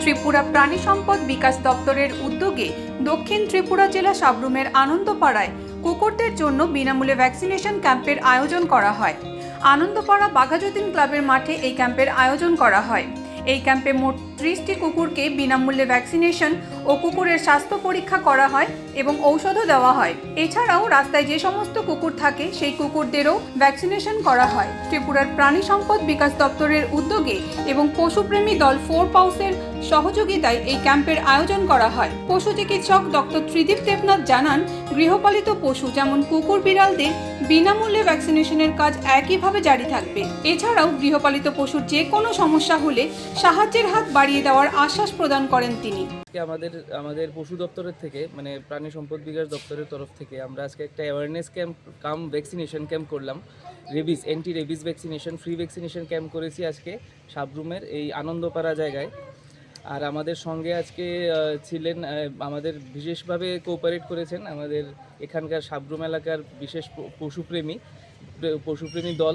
ত্রিপুরা প্রাণী সম্পদ বিকাশ দপ্তরের উদ্যোগে দক্ষিণ ত্রিপুরা জেলা সাবরুমের আনন্দপাড়ায় কুকুরদের জন্য বিনামূল্যে ভ্যাকসিনেশন ক্যাম্পের আয়োজন করা হয়। আনন্দপাড়া বাঘাযতীন ক্লাবের মাঠে এই ক্যাম্পের আয়োজন করা হয়। এই ক্যাম্পে মোট ত্রিশটি কুকুরকে বিনামূল্যে ভ্যাকসিনেশন ও কুকুরের স্বাস্থ্য পরীক্ষা করা হয় এবং ঔষধও দেওয়া হয়। এছাড়াও রাস্তায় যে সমস্ত কুকুর থাকে, সেই কুকুরদেরও ভ্যাকসিনেশন করা হয়। ত্রিপুরার প্রাণী সম্পদ বিকাশ দপ্তরের উদ্যোগে এবং পশুপ্রেমী দল ফোর পাউসের সহযোগিতায় এই ক্যাম্পের আয়োজন করা হয়। পশু চিকিৎসক ডক্টর ত্রিদীপ দেবনাথ জানান, গৃহপালিত পশু যেমন কুকুর বিড়ালদের বিনামূল্যে ভ্যাকসিনেশনের কাজ একইভাবে জারি থাকবে। এছাড়াও গৃহপালিত পশুর যে কোনো সমস্যা হলে সাহায্যের হাত বাড়িয়ে দেওয়ার আশ্বাস প্রদান করেন তিনি। আমাদের আমাদের পশু দপ্তরের থেকে মানে প্রাণী সম্পদ বিকাশ দপ্তরের তরফ থেকে আমরা আজকে একটা awareness camp cum vaccination camp করলাম। Rabies anti rabies vaccination free vaccination camp করেছি আজকে সাবরুমের এই আনন্দপাড়া জায়গায়। আর আমাদের সঙ্গে আজকে ছিলেন আমাদের বিশেষভাবে কোঅপারেট করেছেন আমাদের এখানকার সাবরুম এলাকার বিশেষ পশুপ্রেমী পশুপ্রেমী দল।